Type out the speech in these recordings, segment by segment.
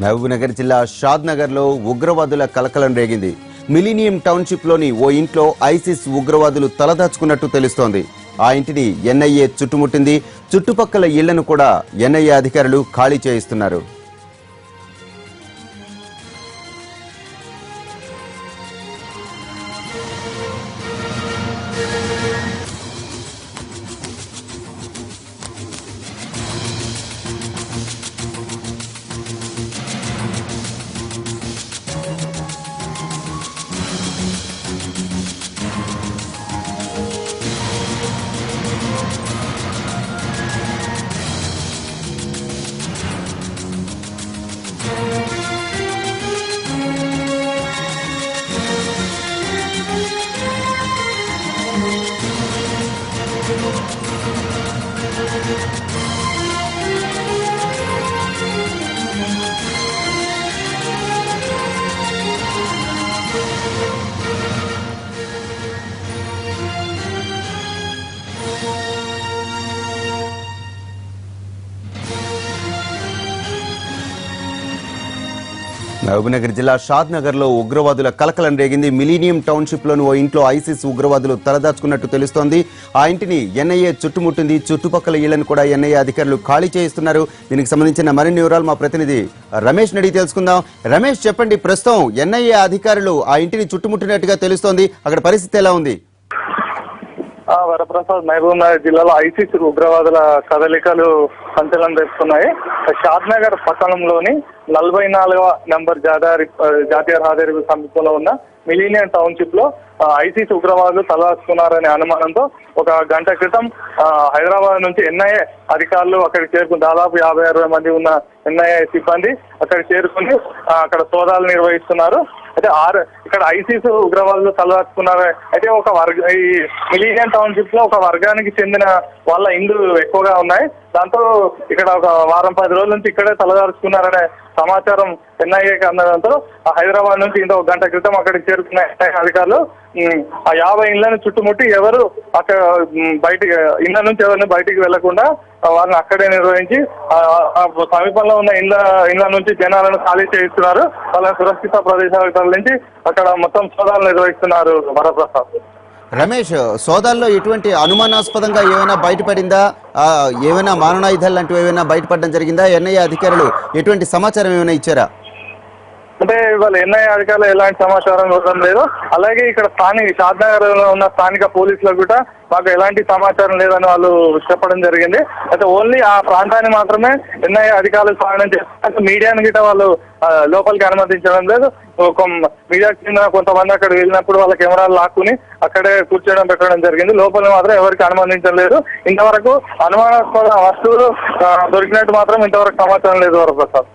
మహబూబ్నగర్ జిల్లా షాద్నగర్లో ఉగ్రవాదుల కలకలం రేగింది. మిలీనియం టౌన్షిప్లోని ఓ ఇంట్లో ఐసిస్ ఉగ్రవాదులు తలదాచుకున్నట్టు తెలుస్తోంది. ఆ ఇంటిని ఎన్ఐఏ చుట్టుముట్టింది. చుట్టుపక్కల ఇళ్ళను కూడా ఎన్ఐఏ అధికారులు ఖాళీ చేయిస్తున్నారు. మహబూబ్నగర్ జిల్లా షాద్ నగర్లో ఉగ్రవాదుల కలకలం రేగింది. మిలీనియం టౌన్షిప్లోని ఓ ఇంట్లో ఐసిస్ ఉగ్రవాదులు తలదాచుకున్నట్టు తెలుస్తోంది. ఆ ఇంటిని ఎన్ఐఏ చుట్టుముట్టింది. చుట్టుపక్కల ఇళ్ళను కూడా ఎన్ఐఏ అధికారులు ఖాళీ చేయిస్తున్నారు. దీనికి సంబంధించిన మరిన్ని వివరాలు మా ప్రతినిధి రమేష్ నడిగి తెలుసుకుందాం. రమేష్ చెప్పండి ప్రస్తుతం ఎన్ఐఏ అధికారులు ఆ ఇంటిని చుట్టుముట్టినట్టుగా తెలుస్తోంది. అక్కడ పరిస్థితి ఎలా ఉంది? వరప్రసాద్ మహబూబ్ నగర్ జిల్లాలో ఐసిస్ ఉగ్రవాదుల కదలికలు సంచలనం రేపుతున్నాయి షాద్ నగర్ పట్టణంలోని నలభై నాలుగవ నెంబర్ జాదారి జాతీయ రహదారి సమీపంలో ఉన్న మిలీనియన్ టౌన్షిప్లో ఐసీసీ ఉగ్రవాదులు తలదాచుకున్నారనే అనుమానంతో ఒక గంట క్రితం హైదరాబాద్ నుంచి ఎన్ఐఏ అధికారులు అక్కడికి చేరుకుని దాదాపు యాభై అరవై మంది ఉన్న ఎన్ఐఏ సిబ్బంది అక్కడ చేరుకుని అక్కడ సోదాలు నిర్వహిస్తున్నారు. అయితే ఆరు ఇక్కడ ఐసీస్ ఉగ్రవాదులు తలదాచుకున్నారు. అయితే ఒక వర్గ ఈ మిలీనియన్ టౌన్షిప్లో ఒక వర్గానికి చెందిన వాళ్ళ ఇండ్లు ఎక్కువగా ఉన్నాయి. దాంతో ఇక్కడ ఒక వారం పది రోజుల నుంచి ఇక్కడే తలదాచుకున్నారనే సమాచారం ఎన్ఐఏకి అందడంతో హైదరాబాద్ నుంచి ఇంత ఒక గంట క్రితం అక్కడికి చేరుకున్న NIA అధికారులు ఆ యాభై ఇళ్ళను చుట్టుముట్టి ఎవరు అక్కడ బయటికి ఇళ్ళ నుంచి ఎవరిని బయటికి వెళ్ళకుండా వారిని వాళ్ళని అక్కడే నిర్వహించి సమీపంలో ఉన్న ఇళ్ళ ఇళ్ళ నుంచి జనాలను ఖాళీ చేయిస్తున్నారు. వాళ్ళని సురక్షిత ప్రదేశాలకు తరలించి అక్కడ మొత్తం సోదాలు నిర్వహిస్తున్నారు వరప్రసాద్. రమేష్ సోదాల్లో ఎటువంటి అనుమానాస్పదంగా ఏమైనా బయటపడిందా? ఏమైనా మారణాయుధాలు లాంటివి ఏమైనా బయటపడడం జరిగిందా? ఎన్ఐఏ అధికారులు ఎటువంటి సమాచారం ఏమైనా ఇచ్చారా? అంటే వాళ్ళ ఎన్ఐ అధికారులు ఎలాంటి సమాచారం ఇవ్వడం లేదు. అలాగే ఇక్కడ స్థానిక షాద్నగర్లో ఉన్న స్థానిక పోలీసులకు కూడా మాకు ఎలాంటి సమాచారం లేదని వాళ్ళు చెప్పడం జరిగింది. అయితే ఓన్లీ ఆ ప్రాంతాన్ని మాత్రమే ఎన్ఐ అధికారులు స్వాగతం చేస్తారు. మీడియాని గిట్ట వాళ్ళు లోపలికి అనుమతించడం లేదు. మీడియా కింద కొంతమంది అక్కడ వెళ్ళినప్పుడు వాళ్ళ కెమెరాలు లాక్కుని అక్కడే కూర్చోవడం పెట్టడం జరిగింది. లోపల మాత్రం ఎవరికి అనుమతించలేదు. ఇంతవరకు అనుమానాస్పద వస్తువులు దొరికినట్టు మాత్రం ఇంతవరకు సమాచారం లేదు వరప్రసాద్.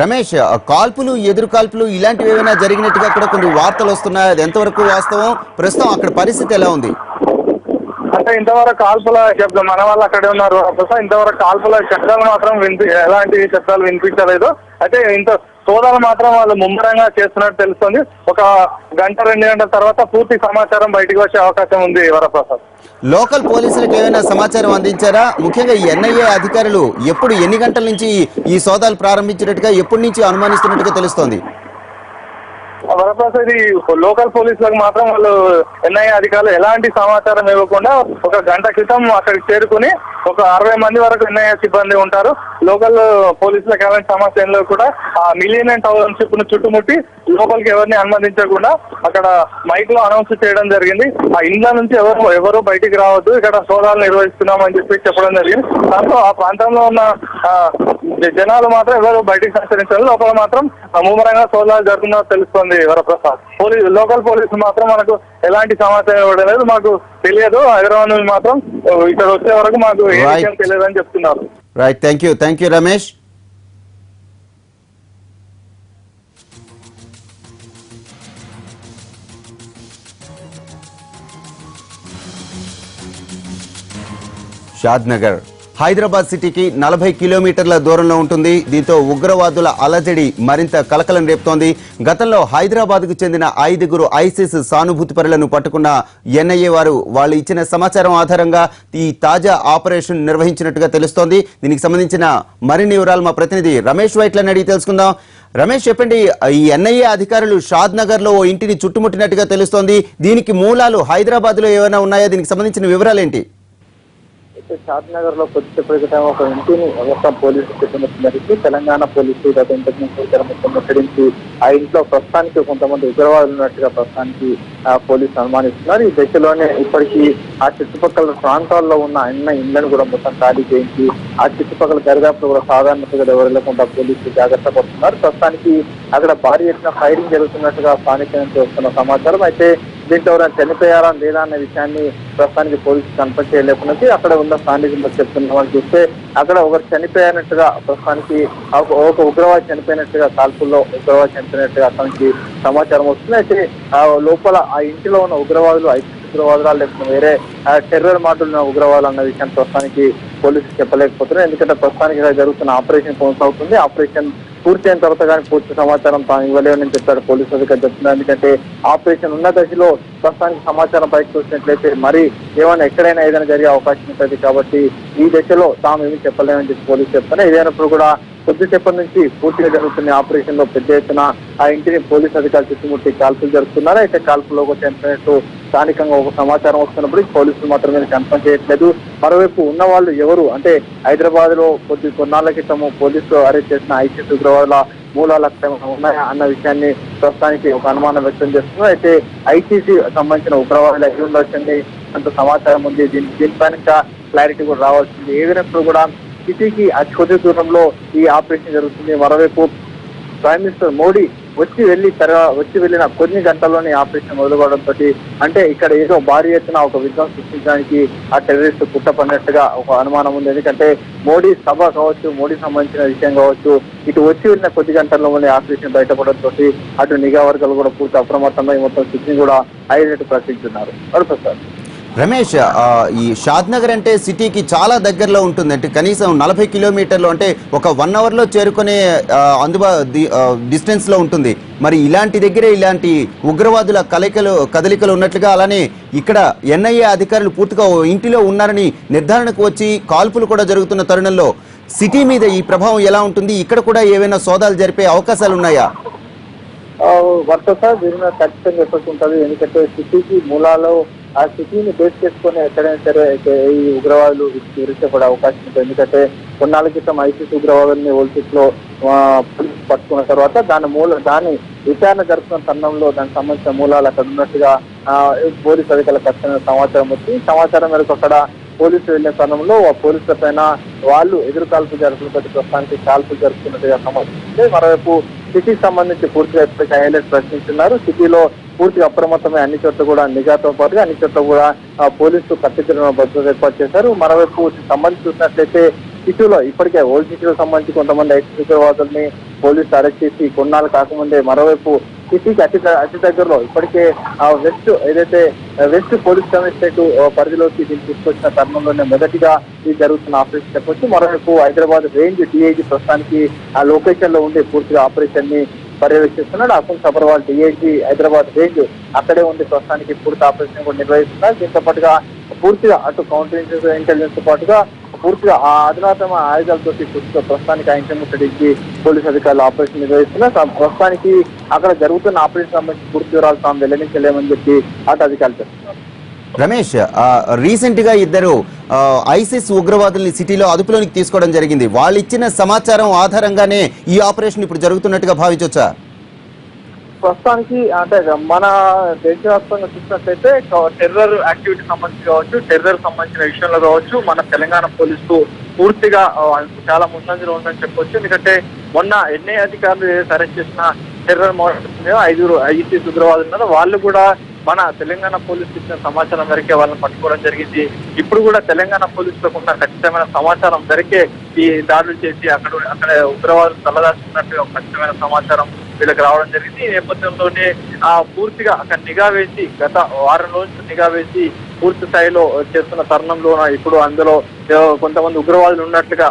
రమేష్ కాల్పులు ఎదురు కాల్పులు ఇలాంటివి ఏమైనా జరిగినట్టుగా కూడా కొన్ని వార్తలు వస్తున్నాయి. అది ఎంతవరకు వాస్తవం? ప్రస్తుతం అక్కడ పరిస్థితి ఎలా ఉంది? అంటే ఇంతవరకు కాల్పుల శబ్దం మన వాళ్ళు అక్కడే ఉన్నారు. ఇంతవరకు కాల్పుల శబ్దాలు మాత్రం వినిపి ఎలాంటి శబ్దాలు వినిపించలేదు. అయితే ఇంత సోదాలు మాత్రం వాళ్ళు ముమ్మరంగా చేస్తున్నట్టు తెలుస్తుంది. ఒక గంట రెండు గంటల తర్వాత పూర్తి సమాచారం బయటికి వచ్చే అవకాశం ఉంది వరప్రసాద్. లోకల్ పోలీసులకు ఏమైనా సమాచారం అందించారా? ముఖ్యంగా ఎన్ఐఏ అధికారులు ఎప్పుడు ఎన్ని గంటల నుంచి ఈ సోదాలు ప్రారంభించినట్టుగా ఎప్పటి నుంచి అనుమానిస్తున్నట్టుగా తెలుస్తోంది? వరప్రసాద్ ఇది లోకల్ పోలీసులకు మాత్రం వాళ్ళు ఎన్ఐఏ అధికారులు ఎలాంటి సమాచారం ఇవ్వకుండా ఒక గంట క్రితం అక్కడికి చేరుకుని ఒక అరవై మంది వరకు ఎన్ఐఏ సిబ్బంది ఉంటారు. లోకల్ పోలీసులకు ఎలాంటి సమస్య కూడా. ఆ మిలియన్ టౌన్షిప్ను చుట్టుముట్టి లోపలికి ఎవరిని అనుమతించకుండా అక్కడ మైక్లో అనౌన్స్ చేయడం జరిగింది. ఆ ఇండ్ల నుంచి ఎవరు ఎవరు బయటికి రావద్దు ఇక్కడ సోదాలు నిర్వహిస్తున్నామని చెప్పి చెప్పడం జరిగింది. దాంతో ఆ ప్రాంతంలో ఉన్న జనాలు మాత్రం ఎవరు బయటికి సంచరించారు లోపల మాత్రం ముమ్మరంగా సోదాలు జరుగుతున్నట్టు తెలుస్తోంది. వరప్రసాద్ పోలీసు లోకల్ పోలీసులు మాత్రం మనకు ఎలాంటి సమాచారం ఇవ్వడం లేదు. మాకు తెలియదు. హైదరాబాద్ నుంచి మాత్రం ఇక్కడ వచ్చే వరకు మాకు ఏ Right. విషయం తెలియదని చెప్తున్నారు. Right thank you thank you Ramesh Shadnagar Hyderabad సిటీకి నలభై కిలోమీటర్ల దూరంలో ఉంటుంది. దీంతో ఉగ్రవాదుల అలజడి మరింత కలకలం రేపుతోంది. గతంలో హైదరాబాద్కు చెందిన ఐదుగురు ఐసిస్ సానుభూతిపరులను పట్టుకున్న ఎన్ఐఏ వారు వాళ్ళు ఇచ్చిన సమాచారం ఆధారంగా ఈ తాజా ఆపరేషన్ నిర్వహించినట్టుగా తెలుస్తోంది. దీనికి సంబంధించిన మరిన్ని వివరాలు మా ప్రతినిధి రమేష్ వైట్లని అడిగి తెలుసుకుందాం. రమేష్ చెప్పండి ఈ ఎన్ఐఏ అధికారులు షాద్ నగర్లో ఓ ఇంటిని చుట్టుముట్టినట్టుగా తెలుస్తోంది. దీనికి మూలాలు హైదరాబాద్లో ఏమైనా ఉన్నాయా? దీనికి సంబంధించిన వివరాలు ఏంటి అయితే షాద్లో కొద్దిసేపటి ఒక ఇంటిని మొత్తం పోలీసులు చెప్పినట్టు తెలంగాణ పోలీసులు గత ఇంతకు మొత్తం ముట్టడించి ఆ ఇంట్లో ప్రస్తుతానికి కొంతమంది ఉగ్రవాదులు ఉన్నట్టుగా ప్రస్తుతానికి ఆ, పోలీసులు అనుమానిస్తున్నారు. ఈ దశలోనే ఇప్పటికీ ఆ చుట్టుపక్కల ప్రాంతాల్లో ఉన్న అన్న ఇళ్ళను కూడా మొత్తం ఖాళీ చేయించి ఆ చుట్టుపక్కల దరిదాపులు కూడా సాధారణతగా ఎవరు లేకుండా పోలీసులు జాగ్రత్త పడుతున్నారు. ప్రస్తుతానికి అక్కడ భారీ ఎత్తున ఫైరింగ్ జరుగుతున్నట్టుగా స్థానిక నుంచి వస్తున్న సమాచారం. అయితే దీంట్లో ఎవరైనా చనిపోయారా లేదా అనే విషయాన్ని ప్రస్తుతానికి పోలీసులు కన్ఫర్మ్ చేయలేకున్నది. అక్కడ ఉన్న స్థానికులు చెప్తున్న వాళ్ళు చూస్తే అక్కడ ఒకరు చనిపోయినట్టుగా ప్రస్తుతానికి ఒక- ఉగ్రవాది చనిపోయినట్టుగా కాల్పుల్లో ఉగ్రవాది చనిపోయినట్టుగా అతనికి సమాచారం వస్తుంది. అయితే లోపల ఆ ఇంటిలో ఉన్న ఉగ్రవాదులు ఐదు ఉగ్రవాదులు లేకపోతే వేరే టెర్రర్ మాటలు ఉన్న ఉగ్రవాదులు అన్న విషయాన్ని ప్రస్తుతానికి పోలీసులు చెప్పలేకపోతున్నారు. ఎందుకంటే ప్రస్తుతానికి జరుగుతున్న ఆపరేషన్ కొనసాగుతుంది. ఆపరేషన్ పూర్తి అయిన తర్వాత కానీ పూర్తి సమాచారం తాను ఇవ్వలేమని చెప్పాడు పోలీసు అధికారి చెప్తున్నారు. ఎందుకంటే ఆపరేషన్ ఉన్న దశలో ప్రస్తుతానికి సమాచారం పైకి చూసినట్లయితే మరి ఏమైనా ఎక్కడైనా ఏదైనా జరిగే అవకాశం ఉంటుంది కాబట్టి ఈ దశలో తాము ఏమీ చెప్పలేమని చెప్పి పోలీసు చెప్తున్నారు. ఏదైనప్పుడు కూడా కొద్దిసేపటి నుంచి పూర్తిగా జరుగుతున్న ఆపరేషన్లో పెద్ద ఎత్తున ఆ ఇంటిని పోలీసు అధికారులు చుట్టుముట్టి కాల్పులు జరుపుతున్నారు. అయితే కాల్పులో ఒక స్థానికంగా ఒక సమాచారం వస్తున్నప్పుడు పోలీసులు మాత్రమే కన్ఫర్మ్ చేయట్లేదు. మరోవైపు ఉన్న వాళ్ళు ఎవరు? అంటే హైదరాబాద్లో కొద్ది కొన్నాళ్ళ క్రితము పోలీసులు అరెస్ట్ చేసిన ఐసీసీ ఉగ్రవాదుల మూలాలు అక్కడ ఉన్నాయా అన్న విషయాన్ని ప్రస్తుతానికి ఒక అనుమానం వ్యక్తం చేస్తున్నారు అయితే ఐసీసీ సంబంధించిన ఉగ్రవాదులు అయి ఉండొచ్చండి? అంత సమాచారం ఉంది. దీని దీనిపైన ఇంకా క్లారిటీ కూడా రావాల్సింది ఏదైనప్పుడు కూడా సిటీకి అతి కొద్ది దూరంలో ఈ ఆపరేషన్ జరుగుతుంది. మరోవైపు ప్రైమ్ మినిస్టర్ మోడీ వచ్చి వెళ్ళి తర్వాత వచ్చి వెళ్ళిన కొన్ని గంటల్లోనే ఆపరేషన్ మొదలుకోవడంతో అంటే ఇక్కడ ఏదో భారీ ఎత్తున ఒక విధ్వం సృష్టించడానికి ఆ టెర్రరిస్ట్ పుట్టపడినట్టుగా ఒక అనుమానం ఉంది. ఎందుకంటే మోడీ సభ కావచ్చు మోడీ సంబంధించిన విషయం కావచ్చు ఇటు వచ్చి వెళ్ళిన కొద్ది గంటల్లోనే ఆపరేషన్ బయటపడడంతో అటు నిఘా వర్గాలు కూడా పూర్తి అప్రమత్తమై మొత్తం స్థితిని కూడా హైలైట్ ప్రకటించున్నారు. అడుగు సార్. రమేష్ ఈ షాద్ నగర్ అంటే సిటీకి చాలా దగ్గరలో ఉంటుంది. అంటే కనీసం నలభై కిలోమీటర్లు అంటే ఒక వన్ అవర్లో చేరుకునే అందుబా డిస్టెన్స్లో ఉంటుంది. మరి ఇలాంటి దగ్గరే ఇలాంటి ఉగ్రవాదుల కలయికలు కదలికలు ఉన్నట్లుగా అలానే ఇక్కడ ఎన్ఐఏ అధికారులు పూర్తిగా ఇంటిలో ఉన్నారని నిర్ధారణకు వచ్చి కాల్పులు కూడా జరుగుతున్న తరుణంలో సిటీ మీద ఈ ప్రభావం ఎలా ఉంటుంది? ఇక్కడ కూడా ఏవైనా సోదాలు జరిపే అవకాశాలు ఉన్నాయా? వర్షత దీని మీద ఖచ్చితంగా ఎఫెక్ట్ ఉంటుంది. ఎందుకంటే సిటీకి మూలాలో ఆ సిటీని బేస్ చేసుకొని ఎక్కడైనా సరే ఈ ఉగ్రవాదులు విరిచపడే అవకాశం ఉంది ఎందుకంటే కొన్నాళ్ళ క్రితం ఐసీసీ ఉగ్రవాదుల్ని ఒలింపిక్లో పట్టుకున్న తర్వాత దాని మూల దాని విచారణ జరుపుతున్న తరుణంలో దానికి సంబంధించిన మూలాలు అక్కడ ఉన్నట్టుగా ఆ, పోలీసు అధికారులకు సమాచారం వచ్చి సమాచారం మేరకు అక్కడ పోలీసులు వెళ్ళిన తరుణంలో ఆ పోలీసుల పైన వాళ్ళు ఎదురుకాల్పులు కాల్పులు ప్రస్తుతానికి కాల్పులు జరుపుతున్నట్టుగా సమాచారం మరోవైపు సిటీకి సంబంధించి పూర్తిగా ఇప్పటికీ హైలైట్ ప్రశ్నిస్తున్నారు. సిటీలో పూర్తిగా అప్రమత్తమై అన్ని చోట్ల కూడా నిఘాతో పాటుగా అన్ని చోట్ల కూడా పోలీసులు కట్టుదిరిన భద్రత ఏర్పాటు చేశారు. మరోవైపు సంబంధించి చూసినట్లయితే సిటీలో ఇప్పటికే ఓల్డ్ సిటీలో సంబంధించి కొంతమంది ఐటీ ఉగ్రవాదుల్ని పోలీసులు అరెస్ట్ చేసి కొన్నాళ్ళు కాకముందే మరోవైపు సిటీకి అతి అతి దగ్గరలో ఇప్పటికే ఆ వెస్ట్ ఏదైతే వెస్ట్ పోలీస్ కమిషనరేట్ పరిధిలోకి దీన్ని తీసుకొచ్చిన తరుణంలోనే మొదటిగా ఇది జరుగుతున్న ఆపరేషన్ చెప్పొచ్చు. మరోవైపు హైదరాబాద్ రేంజ్ డిఐజీ ప్రస్తుతానికి ఆ లొకేషన్లో ఉండే పూర్తిగా ఆపరేషన్ని పర్యవేక్షిస్తున్నాడు. అకున్ సబర్వాల్ డిఐజీ హైదరాబాద్ రేంజ్ అక్కడే ఉండే ప్రస్తుతానికి పూర్తి ఆపరేషన్ కూడా నిర్వహిస్తున్నారు. దీంతో పాటుగా పూర్తిగా అటు కౌంటర్ ఇంటెలిజెన్స్తో పాటుగా పూర్తిగా ఆ అధునాతన ఆయుధాలతో పూర్తిగా ప్రస్తుతానికి ఆ ఇంటి ముట్టడికి పోలీసు అధికారులు ఆపరేషన్ నిర్వహిస్తున్నారు. ప్రస్తుతానికి అక్కడ జరుగుతున్న ఆపరేషన్ సంబంధించి పూర్తి వివరాలు తాము వెల్లడించలేమని చెప్పి అటు అధికారులు చెప్తున్నారు. రమేష్ రీసెంట్గా రీసెంట్గా ఇద్దరు ఐసిస్ ఉగ్రవాదుల్ని సిటీలో అదుపులోనికి తీసుకోవడం జరిగింది. వాళ్ళు ఇచ్చిన సమాచారం ఆధారంగానే ఈ ఆపరేషన్ ఇప్పుడు జరుగుతున్నట్టుగా భావించవచ్చా ప్రస్తుతానికి అంటే మన దేశవ్యాప్తంగా చూసినట్లయితే టెర్రర్ యాక్టివిటీ సంబంధించి కావచ్చు టెర్రర్ సంబంధించిన విషయంలో కావచ్చు మన తెలంగాణ పోలీసు పూర్తిగా చాలా ముందంజలో ఉందని చెప్పొచ్చు. ఎందుకంటే మొన్న ఎన్ఐ అధికారులు ఏదైతే అరెస్ట్ చేసిన టెర్రర్ మోడల్ ఐదుగురు ఐసీసీ ఉగ్రవాదులు ఉన్నారో వాళ్ళు కూడా మన తెలంగాణ పోలీసు ఇచ్చిన సమాచారం మేరకే వాళ్ళని పట్టుకోవడం జరిగింది. ఇప్పుడు కూడా తెలంగాణ పోలీసులకు ఉన్న ఖచ్చితమైన సమాచారం మేరకే ఈ దాడులు చేసి అక్కడ అక్కడ ఉగ్రవాదులు తలదాచుకున్నట్టు ఖచ్చితమైన సమాచారం వీళ్ళకి రావడం జరిగింది. ఈ నేపథ్యంలోనే ఆ పూర్తిగా అక్కడ నిఘా వేసి గత వారం రోజులు నిఘా వేసి పూర్తి స్థాయిలో చేస్తున్న తరుణంలో ఇప్పుడు అందులో కొంతమంది ఉగ్రవాదులు ఉన్నట్లుగా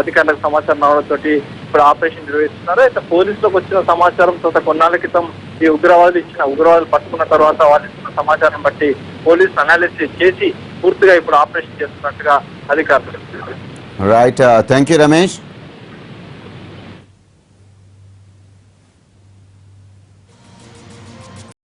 అధికారులకు సమాచారం రావడంతో ఇప్పుడు ఆపరేషన్ నిర్వహిస్తున్నారు. అయితే పోలీసులకు వచ్చిన సమాచారం తర్వాత కొన్నాళ్ళ క్రితం ఈ ఉగ్రవాదులు ఇచ్చిన ఉగ్రవాదులు పట్టుకున్న తర్వాత వాళ్ళు ఇచ్చిన సమాచారం బట్టి పోలీసులు అనాలిసిస్ చేసి పూర్తిగా ఇప్పుడు ఆపరేషన్ చేస్తున్నట్టుగా అధికారులు రైట్ థ్యాంక్ యూ రమేష్